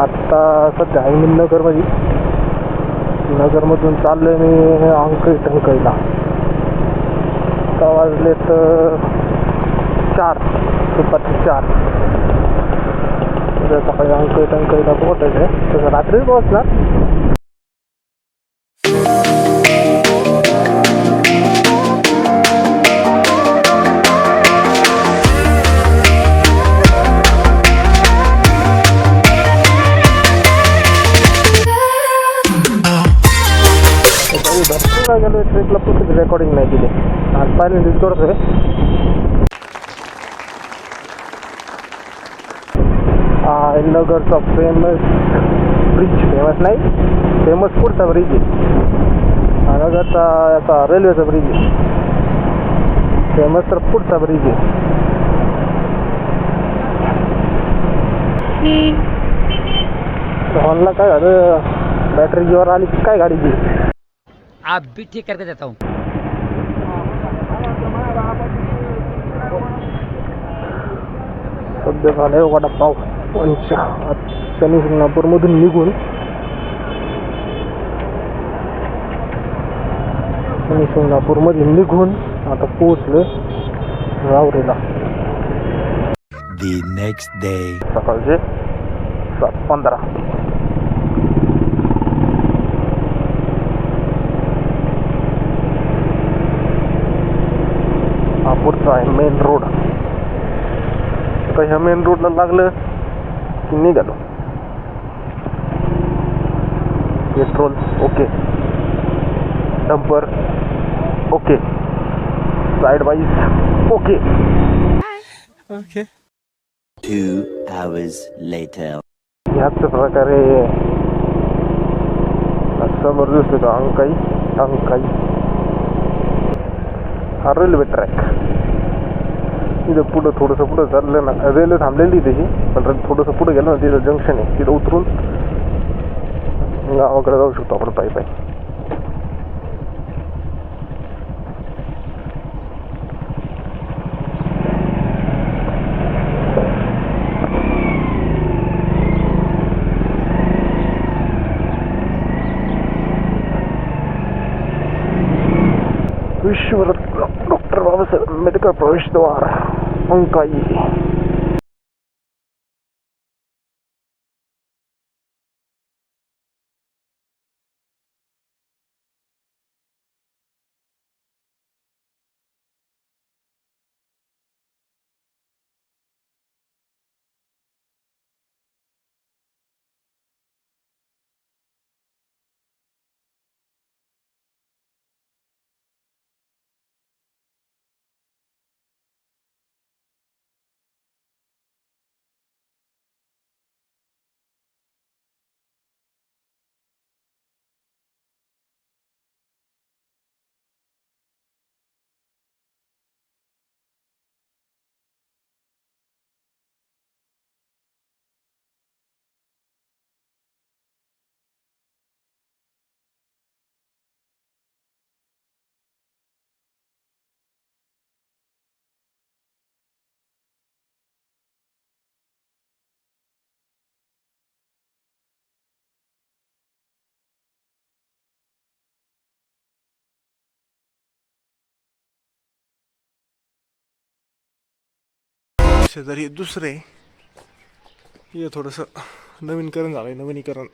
आत्ता सध्या आहे मी नगरमध्ये. नगरमधून चाललोय मी अंकई टंकईला आता तर चार दुपारचे चार. उद्या सकाळी अंकई टंकईला पोहोचायचं आहे तसं रात्रीच पोहोचणार. ट्रेकला पुस्तक रेकॉर्डिंग नाही दिली. आज पहिल्यांदाच करतोय हा नगरचा फेमस ब्रिज फेमस नाही फेमस पुढचा ब्रिज आहे. नगरचा याचा रेल्वेचा ब्रिज आहे. फेमस तर पुढचा ब्रिज आहे. हॉलला काय झालं? बॅटरी जीवर आली की काय गाडीची आप भी ठीक करके देता हूँ। सध्या वडापाव पंच शनी शिंगणापूरमधून निघून शनी शिंगणापूरमध्ये निघून आता पोहोचलो रावरीला The next day. सकाळचे सात पंधरा पुढचा आहे मेन रोड आता ह्या मेन रोडला लागलं की निघालो. Petrol okay dumper okay side wise okay Two hours later. ह्याच प्रकारे समोर दिसतो अंकाई अंकाई. हा रेल्वे ट्रॅक तिथं पुढं थोडंसं पुढं चाललं ना. रेल्वे थांबलेली आहे त्याची पण थोडंसं पुढं गेलं ना तिथं जंक्शन आहे. तिथं उतरून गावाकडे जाऊ शकतो आपण पायी पायी. विश्वरत्न डॉक्टर बाबासाहेब आंबेडकर प्रवेशद्वार 今回。शेजारी. दुसरे. हे थोडंसं नवीनकरण झालं आहे नवीनीकरण.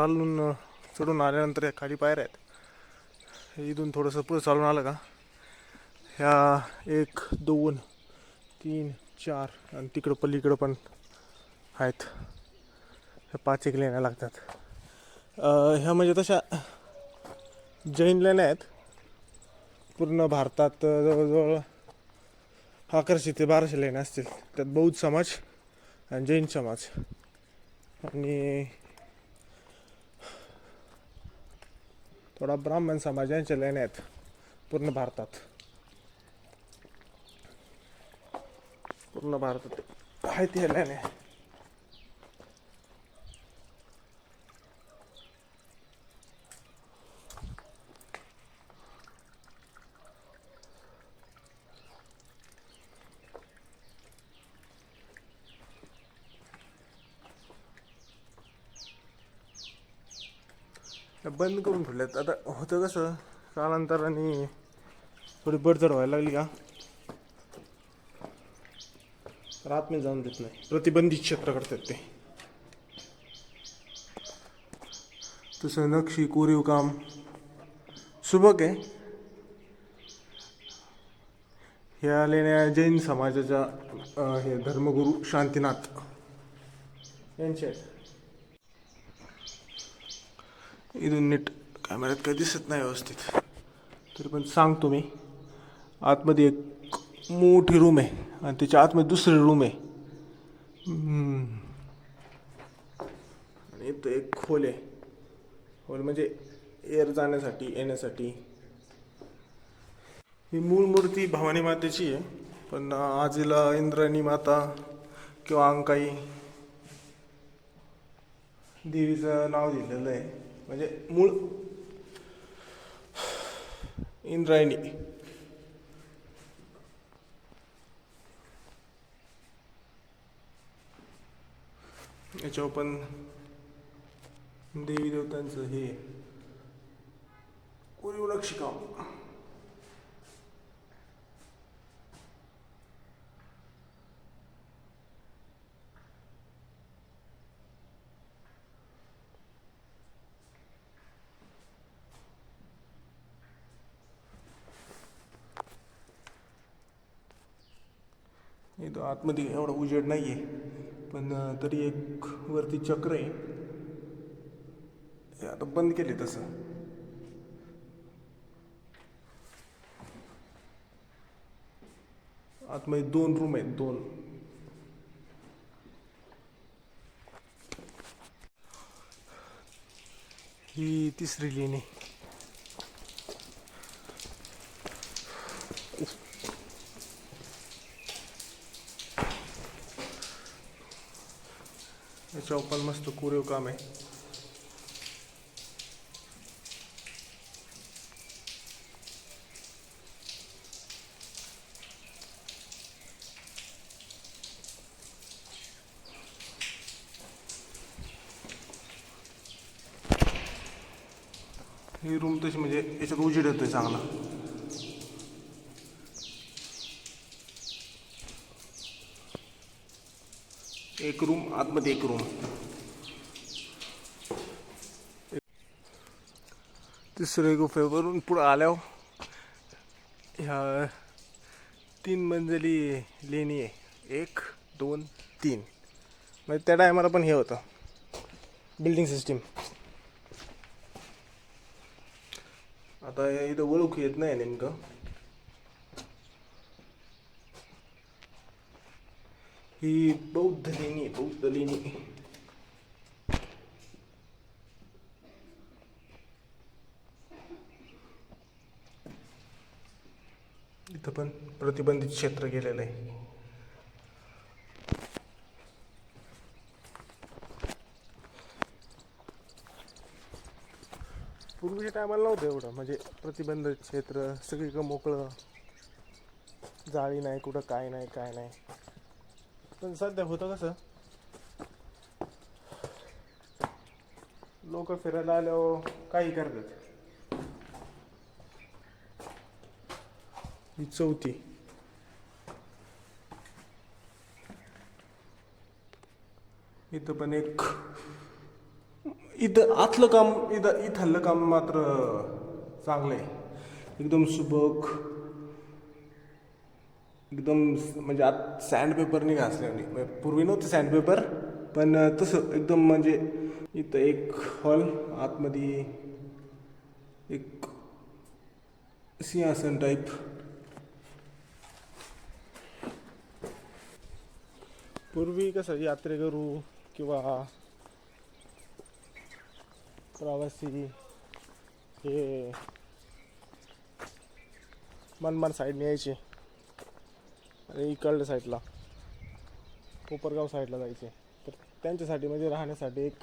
चालून चढून आल्यानंतर या खाली पायऱ्या आहेत. इथून थोडंसं पुढं चालून आलं का? ह्या एक दोन तीन चार आणि तिकडं पलीकडं पण आहेत. ह्या पाच एक लेण्या लागतात. ह्या म्हणजे तशा जैन लेण्या आहेत. पूर्ण भारतात जवळजवळ अकराशे ते बाराशे लेण्या असतील. त्यात बौद्ध समाज आणि जैन समाज. आणि थोडा ब्राह्मण समाजांच्या लेण्या आहेत पूर्ण भारतात. पूर्ण भारतात आहेत. या लेण्या. बंद करून ठेवल्यात. आता होतं कसं कालांतराने थोडी बडजड व्हायला लागली का? तर जाऊन देत नाही. प्रतिबंधित क्षेत्र करतात ते. तसं नक्षी कोरीव काम. सुबक आहे. ह्या लेण्या जैन समाजाच्या हे धर्मगुरू शांतीनाथ. यांचे आहेत. इथून नीट कॅमेऱ्यात काही दिसत नाही व्यवस्थित तरी पण सांगतो मी आतमध्ये एक मोठी रूम आहे आणि त्याच्या आतमध्ये दुसरी रूम आहे आणि इथं एक खोल आहे खोल म्हणजे एअर जाण्यासाठी येण्यासाठी ही मूळ मूर्ती भवानी मातेची आहे पण आजीला इंद्रायणी माता किंवा अंकाई देवीचं नाव दिलेलं आहे म्हणजे मूळ इंद्रायणी. याच्यावर पण देवी देवतांचं हे कोरीव नक्षीकाम इथं आतमध्ये एवढा उजेड नाही आहे पण तरी एक वरती चक्र आहे. हे आता बंद केले तसं. आतमध्ये दोन रूम आहेत दोन. ही तिसरी लेणी. याच्यावर पण मस्त कोरीव काम आहे ही रूम तशी म्हणजे याच्यात उजेड येतोय चांगला एक रूम आतमध्ये एक रूम तिसरे गुफेवरून पुढं आल्यावर ह्या तीन मंजली लेणी आहे. एक दोन तीन. म्हणजे त्या टायमाला पण हे होतं. बिल्डिंग सिस्टीम आता इथं ओळख येत नाही नेमकं. ही बौद्ध लेणी बौद्ध लेणी इथं पण प्रतिबंधित क्षेत्र गेलेलं आहे. पूर्वीच्या टायमाला नव्हतं एवढं म्हणजे प्रतिबंधित क्षेत्र सगळीकडं मोकळं. जाळी नाही कुठं काय नाही काय नाही. पण सध्या होतं कसं? लोक फिरायला आल्यावर काही करतात. ही चौथी. इथं पण एक इथं आतलं काम इथं इथलं काम मात्र चांगलं आहे एकदम सुबक. एकदम म्हणजे आत सँडपेपरने घासल्याने म्हणजे पूर्वी नव्हतं सँडपेपर पण तसं एकदम म्हणजे इथं एक हॉल आतमध्ये एक सिंहासन टाईप पूर्वी कसं यात्रेकरू किंवा प्रवासी हे मनमाड साईडने यायचे. आणि इकडल्या साईडला कोपरगाव साईडला जायचे तर त्यांच्यासाठी म्हणजे राहण्यासाठी एक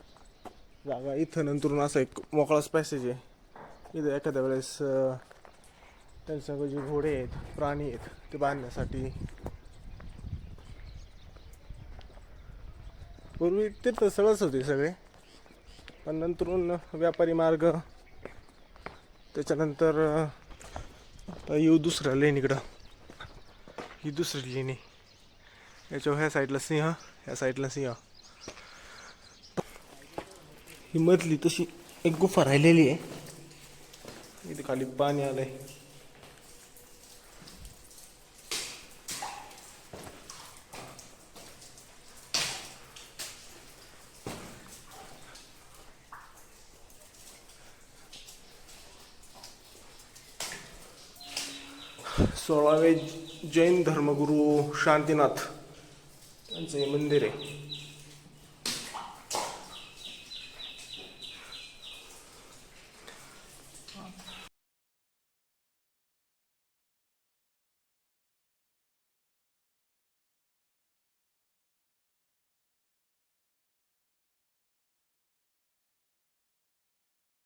जागा इथं नंतरून असा एक मोकळाच पॅसेज आहे इथं एखाद्या वेळेस त्यांच्या जे घोडे आहेत प्राणी आहेत ते बांधण्यासाठी. पूर्वी तीर्थ सगळंच होते सगळे. पण नंतरून व्यापारी मार्ग त्याच्यानंतर येऊ दुसऱ्या लेन इकडं ही दुसरी लेणी. याच्यावर ह्या साईडला सिंह ह्या साईडला सिंह. ही मधली तशी एक गुफा राहिलेली आहे. इथे खाली पाणी आलंय. सोळावे जैन धर्मगुरू शांतीनाथ यांचं हे मंदिर आहे.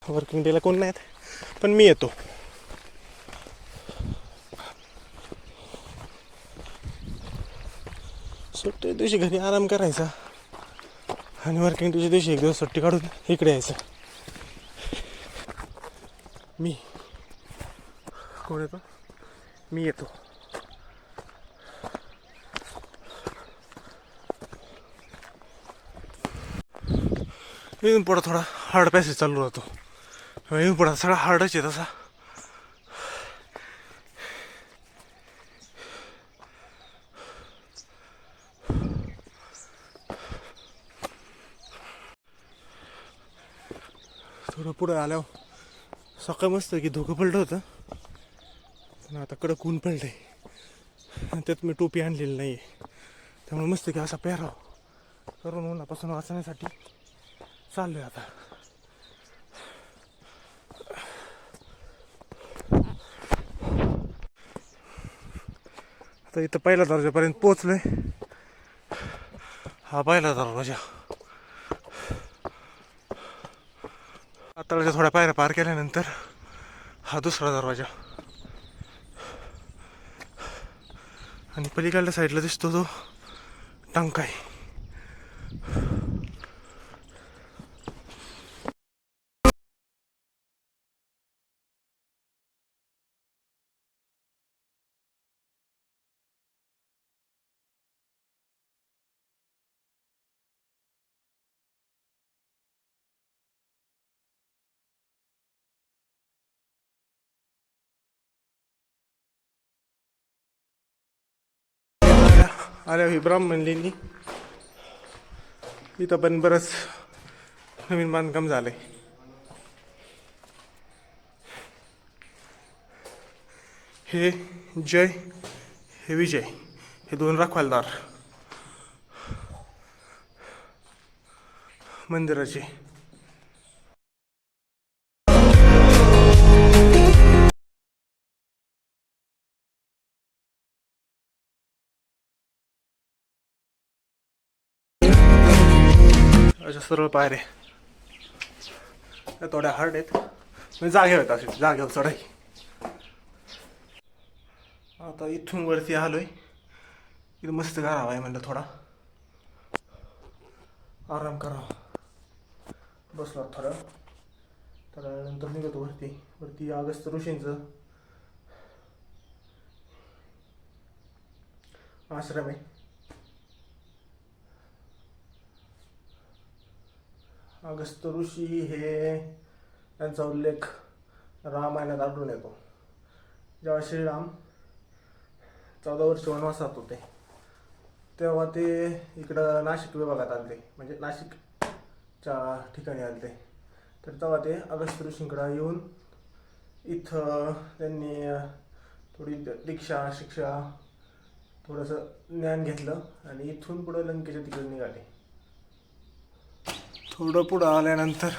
वर्किंग डेला कोण नाहीत? पण मी येतो. सुट्टी दिवशी घरी आराम करायचा. आणि वर्किंग डेच्या दिवशी एक दिवस सुट्टी काढून इकडे यायचं. मी. कोण येतो? मी येतो. इथून पुढं थोडा हार्ड पॅसेज चालू राहतो. इथून पुढं सगळा हार्डच आहे तसा. पुढं आल्यावर सकाळ मस्त की धोकं पडलं होतं. पण आता कडक ऊन पडलं आणि त्यात मी टोपी आणलेली नाही आहे त्यामुळे मस्त की असा पेहराव. करून उन्हापासून वाचण्यासाठी चाललोय आता. आता इथं पहिल्या दर्जापर्यंत पोचलोय हा पहिला दरवाजा तळाच्या थोड्या पायऱ्या पार केल्यानंतर हा दुसरा दरवाजा. आणि पलीकडल्या साईडला दिसतो तो टंकाय आल्या हो ही ब्राह्मण लेणी इथं पण बरंच नवीन बांधकाम झालंय. हे जय हे विजय हे दोन रखवालदार. मंदिराचे. अशा सरळ पायरे त्या थोड्या हार्ड आहेत. म्हणजे जागे आहेत असे जागेवर चढाई आता इथून वरती आलोय. इथं मस्त करावा आहे म्हणलं थोडा. आराम करावा. बसलो थोडं. तर नंतर निघतो वरती. वरती ऑगस्ट ऋषींचं आश्रम आहे. अगस्त ऋषी हे त्यांचा उल्लेख रामायणात आढळून येतो. जेव्हा श्रीराम चौदा वर्ष वनवासात होते तेव्हा ते इकडं नाशिक विभागात आले म्हणजे नाशिकच्या ठिकाणी आले. तर तेव्हा ते अगस्त ऋषींकडं येऊन इथं त्यांनी थोडी दीक्षा शिक्षा थोडंसं ज्ञान घेतलं आणि इथून पुढं लंकेच्या तिकडे निघाले. थोडं पुढं आल्यानंतर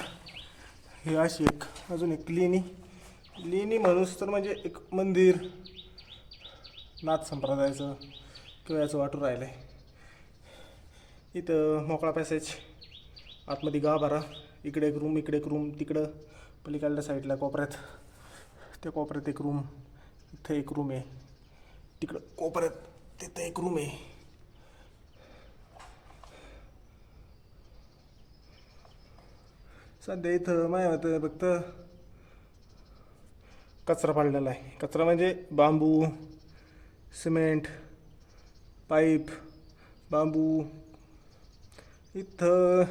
हे अशी एक अजून एक लेणी. लेणी म्हणूस तर म्हणजे एक मंदिर नाथ संप्रदायाचं किंवा याचं वाटून राहिलं आहे इथं मोकळा पॅसेज आतमध्ये गाभारा इकडे एक रूम इकडे एक रूम तिकडं पलीकडल्या साईडला कोपऱ्यात. त्या कोपऱ्यात एक रूम इथं एक रूम आहे. तिकडं कोपऱ्यात तिथं एक रूम आहे. सध्या इथं माय होतं फक्त कचरा पाडलेला आहे कचरा म्हणजे बांबू सिमेंट पाईप बांबू इथं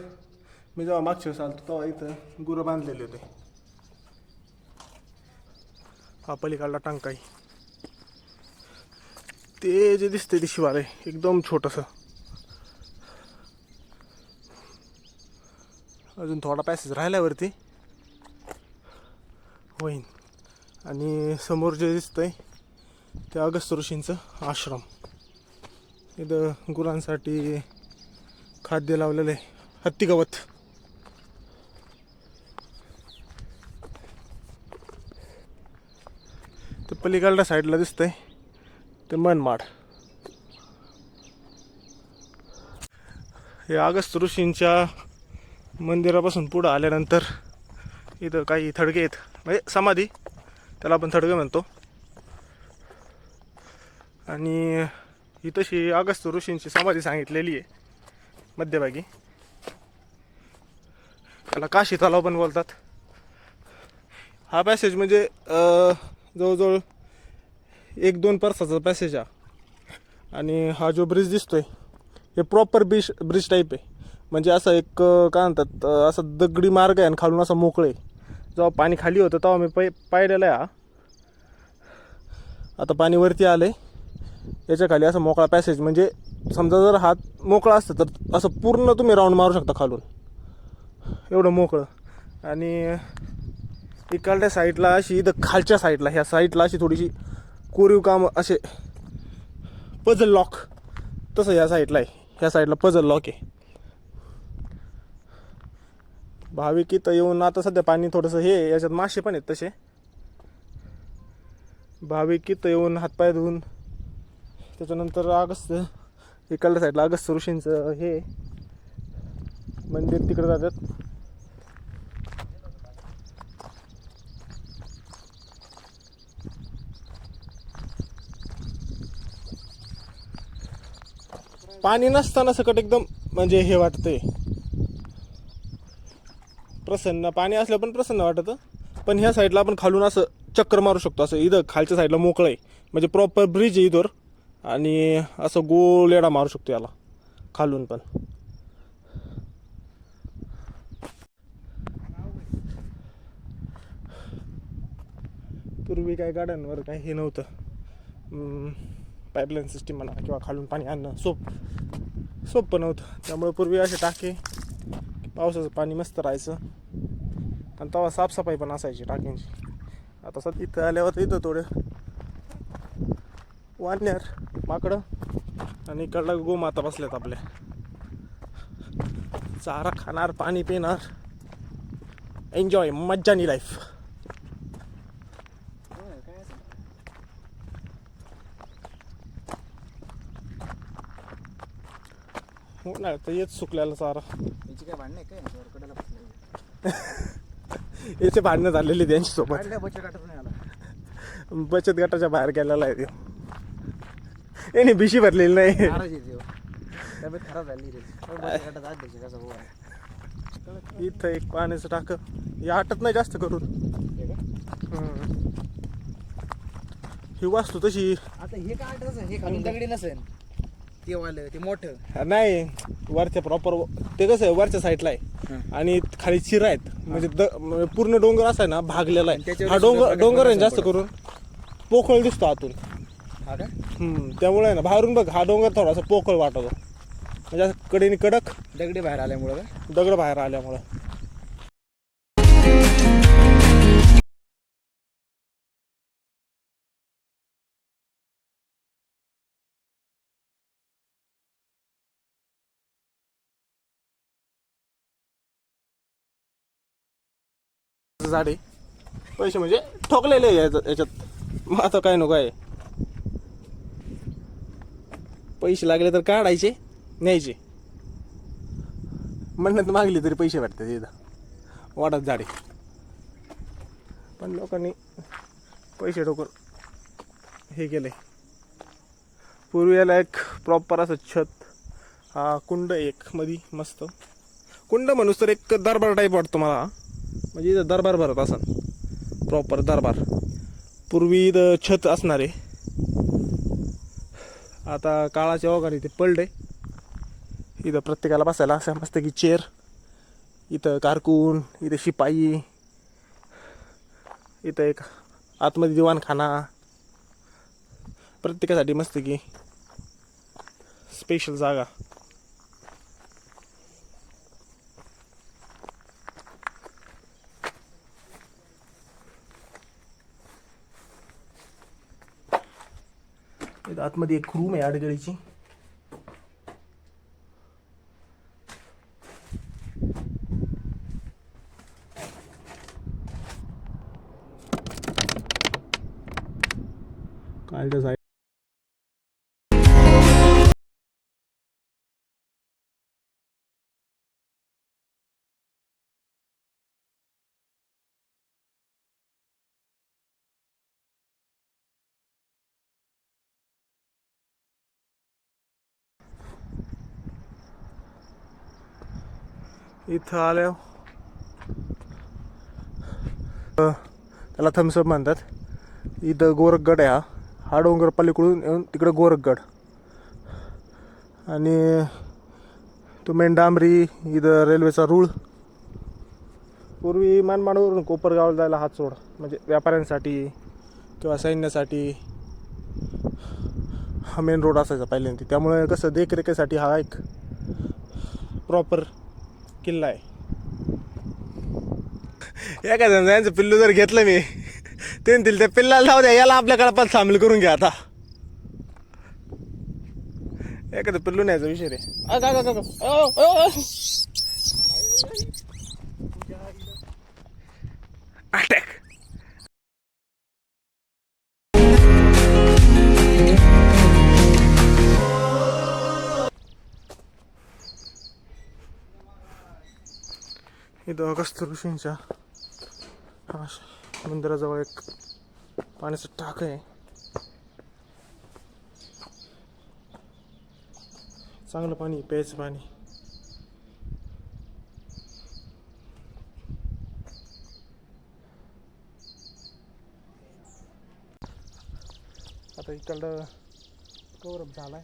मी जेव्हा मागच्या वेळेस आलतो तेव्हा इथं गुरं बांधलेले होते हा पलीकडला टंकाई ते जे दिसते ते शिवालय एकदम छोटंसं अजून थोडा पॅसेज राहिल्यावरती. होईन. आणि समोर जे दिसतंय ते अगस्त ऋषींचं आश्रम. इथं गुरांसाठी खाद्य लावलेलं आहे. हत्ती गवत. ते पलीकडल्या साईडला दिसतंय. ते मनमाड. हे अगस्त ऋषींच्या मंदिरापासून पुढं आल्यानंतर इथं काही थडगे आहेत. म्हणजे समाधी त्याला आपण थडगे म्हणतो. आणि ही तशी अगस्त ऋषींची समाधी सांगितलेली आहे मध्यभागी. त्याला काशी तलाव पण बोलतात. हा पॅसेज म्हणजे जवळजवळ एक दोन परसाचा पॅसेज हा आणि हा जो ब्रिज दिसतोय हे प्रॉपर ब्रिज ब्रिज टाईप आहे. म्हणजे असं एक काय म्हणतात असं दगडी मार्ग आहे आणि खालून असं मोकळे आहे. जेव्हा पाणी खाली होतं तेव्हा मी पै पाहिलेलं आहे हा. आता पाणी वरती आलं आहे याच्या खाली असं मोकळा पॅसेज म्हणजे समजा जर हात मोकळा असतं तर असं पूर्ण तुम्ही राऊंड मारू शकता खालून. एवढं मोकळं. आणि इकडल्या साईडला अशी इथं खालच्या साईडला ह्या साईडला अशी थोडीशी कोरीव काम असे पझल लॉक तसं ह्या साईडला आहे. ह्या साईडला पझल लॉक आहे. भाविक इथं येऊन आता सध्या पाणी थोडंसं हे याच्यात मासे पण आहेत तसे. भाविक इथं येऊन हातपाय धुवून त्याच्यानंतर अगस्त इकडल्या साईडला अगस्त ऋषींचं हे मंदिर तिकडे जातात. पाणी नसताना सकट एकदम म्हणजे हे वाटतंय. प्रसन्न पाणी असलं पण प्रसन्न वाटतं. पण ह्या साईडला आपण खालून असं चक्कर मारू शकतो. असं इथं खालच्या साईडला मोकळं आहे. म्हणजे प्रॉपर ब्रिज आहे इथवर. आणि असं गोल येडा मारू शकतो याला. खालून पण. पूर्वी काय गाड्यांवर काय हे नव्हतं. पाईपलाईन सिस्टीम म्हणा किंवा खालून पाणी आणणं सोप. सोपं नव्हतं. त्यामुळे पूर्वी असे टाके पावसाचं पाणी मस्त राहायचं. आणि तेव्हा साफसफाई पण असायची टाक्यांची. आता सध्या इथं आल्यावर इथं थोडं वाढण्यार माकडं आणि इकडला गोमाता बसल्यात आपल्या. चारा खाणार पाणी पिणार. एन्जॉय मज्जानी लाईफ हो ना तर येत सुकल्याला चारा याची काय भांडण आहे काय? वरकडाला बसलं याचे भांडणं झालेली त्यांच्यासोबत काढल्या बचत गटात नाही आला? बचत गटाच्या बाहेर गेलेला आहे तो. याने बिशी भरलेली नाही. नाराज येते तब्येत खराब झाली रे. पण बचत गटात अध्यक्ष कसा भाऊ आहे? इथं एक पाण्याचं टाक. हे आटत नाही जास्त करून. हे? हम्म. ही वास्तू तशी. आता हे काय आठवच हे खालून दगडी नसेल. ते वालं ते मोठं. नाही वरच्या प्रॉपर ते कसं आहे वरच्या साईडला आहे. आणि खाली चिरा आहेत. म्हणजे द- म्हणजे पूर्ण डोंगर असा आहे ना भागलेला आहे. त्याच्यावर हा डोंगर डोंगर आहे ना जास्त करून. पोकळ दिसतो आतून. हा का? हम्म, त्यामुळे आहे ना बाहेरून बघ हा डोंगर थोडासा पोकळ वाटतो. म्हणजे असं कडेने कडक दगडी बाहेर आल्यामुळं का? दगड बाहेर आल्यामुळं. झाड आहे. पैसे म्हणजे ठोकलेले याच्यात. माझं मग आता काय नको आहे. पैसे लागले तर काढायचे न्यायचे. म्हणण्यात मागली तरी पैसे भेटतात इथं. वाढत झाडे. पण लोकांनी पैसे ठोकून हे केले पूर्वी याला एक प्रॉपर असं छत हा कुंड एक मधी मस्त. कुंड म्हणूस तर एक दरबार टाईप वाटतो मला. म्हणजे इथं दरबार भरत असन. प्रॉपर दरबार. पूर्वी इथं छत असणार. आहे आता काळाच्या ओघाने इथे पडले इथं प्रत्येकाला बसायला असं मस्त की चेअर इथं कारकून इथं शिपाई इथं एक आतमध्ये दिवाणखाना. प्रत्येकासाठी मस्त की स्पेशल जागा. आतमध्ये एक रूम आहे आडगळीची. इथं आल्या. त्याला थम्सअप म्हणतात. इथं गोरखगड आहे हा. हा डोंगर पलीकडून येऊन तिकडं गोरखगड. आणि तो मेन डांबरी इथं रेल्वेचा रूळ. पूर्वी मानमाडवरून कोपरगावला जायला हात सोड. म्हणजे व्यापाऱ्यांसाठी किंवा सैन्यासाठी हा मेन रोड असायचा पहिल्यांदा. त्यामुळे कसं देखरेखीसाठी हा एक प्रॉपर किल्ला आहे. एखाद्या यांचं पिल्लू जर घेतलं मी ते म्हणतील त्या पिल्लाला जाऊ द्या याला आपल्याकडे पण सामील करून घ्या आता. एखादं पिल्लू न्यायचा विषय रे. इथं अगस्त ऋषींच्या मंदिराजवळ एक पाण्याचं टाक आहे. चांगलं पाणी प्यायचं पाणी. आता इकडं कवरअप झालाय.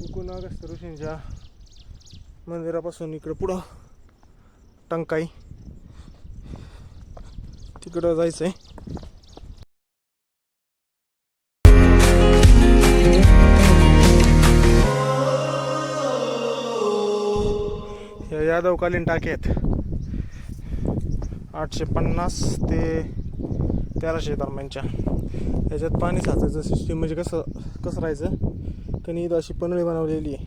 एकूण अगस्त ऋषींच्या मंदिरापासून इकडं पुढं. टंकाई. तिकडं जायचंय. या यादवकालीन टाक्यात आठशे पन्नास ते तेराशे दरम्यानच्या. याच्यात पाणी साचायचं सिस्टीम म्हणजे कसं कसं राहायचं? कणी इथं अशी पनळी बनवलेली आहे.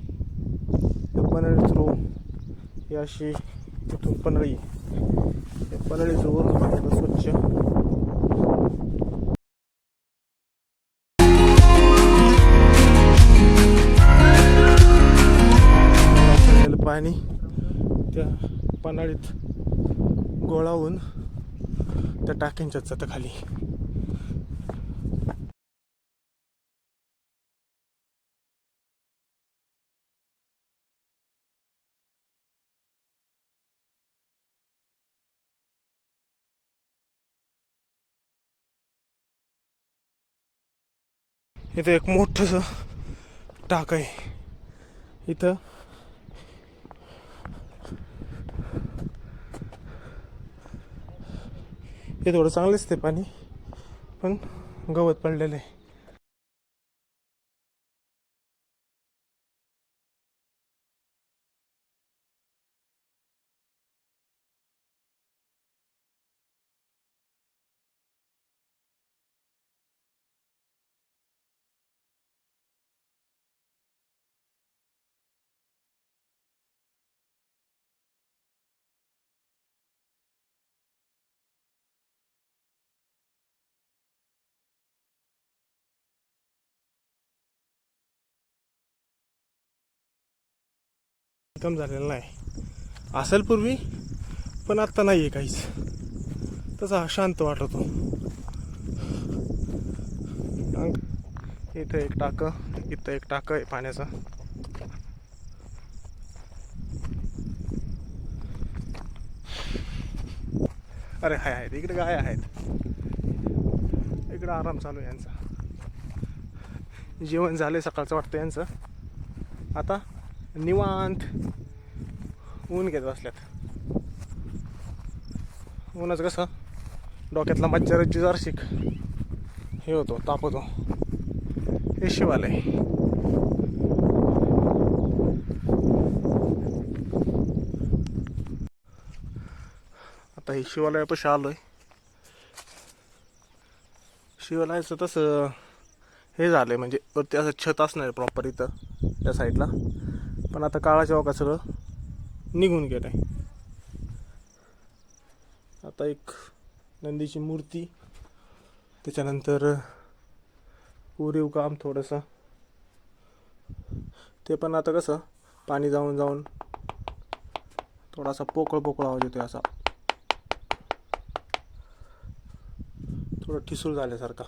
त्या पनळी थ्रू ही अशी इथून पनळी. त्या पनळीचं वरून पाणी स्वच्छ. पाणी त्या पन्हाळीत गोळावून त्या टाक्यांच्या जातं खाली इथं एक मोठंसं टाक आहे. इथं. हे थोडं चांगलंच ते पाणी पण गवत पडलेलं आहे. कम झालेलं नाही. असेल पूर्वी पण आत्ता नाही आहे काहीच. तसा हा शांत वाटतो. इथं एक टाकं इथं एक टाकं आहे पाण्याचं. अरे हाय आहेत इकडे गाय आहेत. इकडं आराम चालू आहे यांचा. जेवण झाले सकाळचं वाटतं यांचं. आता निवांत. ऊन घेत बसल्यात. ऊनच कसं? डोक्यातला मच्छराची जरशिक. हे होतो तापतो. हे शिवालय. आता हे शिवालयापाशी आलोय. शिवालयाचं तसं हे झालंय म्हणजे वरती असं छत असणार आहे प्रॉपर इथं त्या साईडला पण आता काळाच्या ओका सगळं निघून गेलं आहे. आता एक नंदीची मूर्ती त्याच्यानंतर उरीव काम थोडंसं. ते पण आता कसं पाणी जाऊन जाऊन थोडासा पोकळ पोकळ आवाज येतोय असा. थोडं ठिसूळ झाल्यासारखा.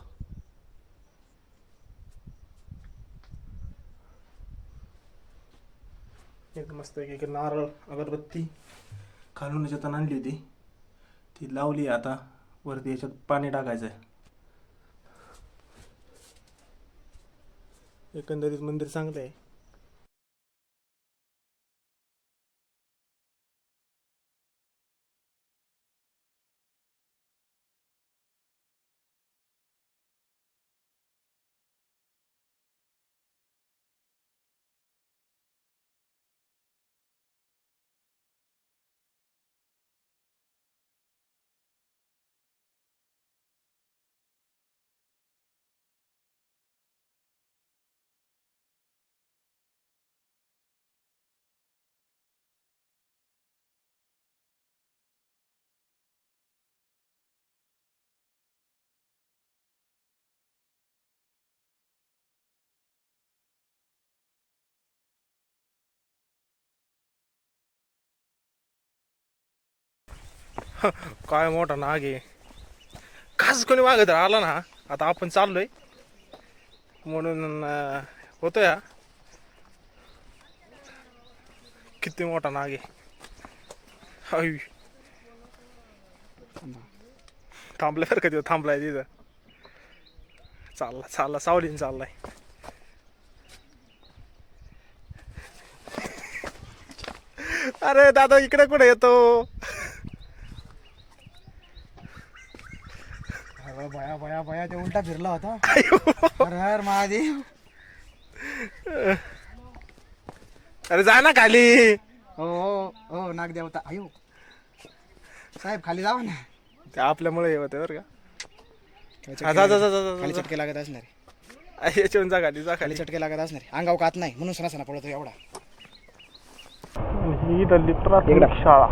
एक मस्त एक नारळ अगरबत्ती खालून याच्यात आणली होती. ती लावली आता. वरती याच्यात पाणी टाकायचं आहे एकंदरीत मंदिर चांगलं आहे. काय मोठा नाग आहे. खास कोणी मागत आला ना आता आपण चाललोय. म्हणून होतोय होतो या किती मोठा नाग आहे. हाय. थांबल्यावर तिथं थांबलाय तिथं. चालला चालला सावलीन चाललाय. अरे दादा इकडे कुठे येतो? अरे बया बया बया ते उलटा फिरला होता. अरे हर महादेव. अरे जा ना खाली. हो हो हो नाग देवता आयो साहेब खाली जावा ना. ते आपल्यामुळे हे होते बरं का. जा जा जा जा, जा, खाली जा चटके लागत असणार याच्यावरून जा खाली जा खाली खाली. चटके लागत असणार अंगाव कात नाही म्हणून सणासणा पडतो एवढा. ही दलित प्राथमिक शाळा.